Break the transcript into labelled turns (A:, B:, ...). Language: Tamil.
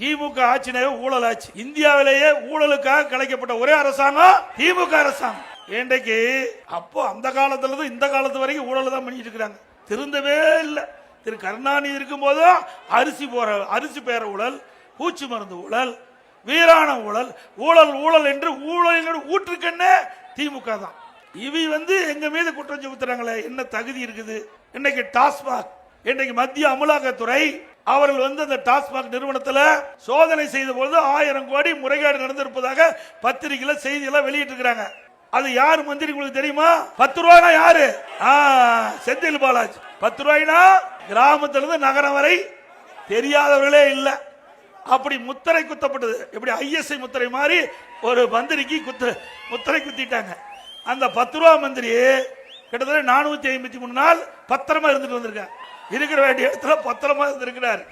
A: திமுக ஆட்சினாவே ஊழல் ஆட்சி இந்தியாவிலேயே ஊழலுக்காக கலைக்கப்பட்ட ஒரே அரசாங்கம் திமுக அரசாங்கம். இன்றைக்கு அப்போ அந்த காலத்துல இருந்து இந்த காலத்து வரைக்கும் ஊழல் தான் பண்ணிட்டு இருக்கிறாங்க. திருந்தவே இல்லை. திரு கருணாநிதி இருக்கும் போதும் அரிசி போற அரிசி பேர ஊழல் பூச்சி மருந்து ஊழல் வீரான ஊழல் ஊழல் ஊழல் என்று ஊழல் ஊற்றுக்கண்ணே திமுக தான். இவி வந்து எங்க மீது குற்றம் சுமத்துறாங்களே என்ன தகுதி இருக்குது? இன்னைக்கு டாஸ்மாக் இன்னைக்கு மத்திய அமலாக்கத்துறை அவர்கள் வந்து அந்த டாஸ்மாக் நிறுவனத்தில் சோதனை செய்த பொழுது ஆயிரம் கோடி முறைகேடு நடந்திருப்பதாக பத்திரிகையில செய்தியெல்லாம் வெளியிட்டிருக்கிறாங்க அது யார் மந்திரி உங்களுக்கு தெரியுமா? பத்து ரூபாய்னா யாரு? செந்தில் பாலாஜி. பத்து ரூபாய்னா கிராமத்திலிருந்து நகரம் வரை தெரியாதவர்களே இல்லை. அப்படி முத்திரை குத்தப்பட்டது. எப்படி ஐஎஸ்ஐ முத்திரை மாதிரி ஒரு மந்திரிக்கு குத்து முத்திரை குத்திட்டாங்க. அந்த பத்து ரூபா மந்திரி கிட்டத்தட்ட நானூத்தி ஐம்பத்தி மூணு நாள் பத்திரமா இருந்துட்டு வந்திருக்கேன் இருக்கிற வேண்டிய இடத்துல பத்திரமா இருந்திருக்கிறார்.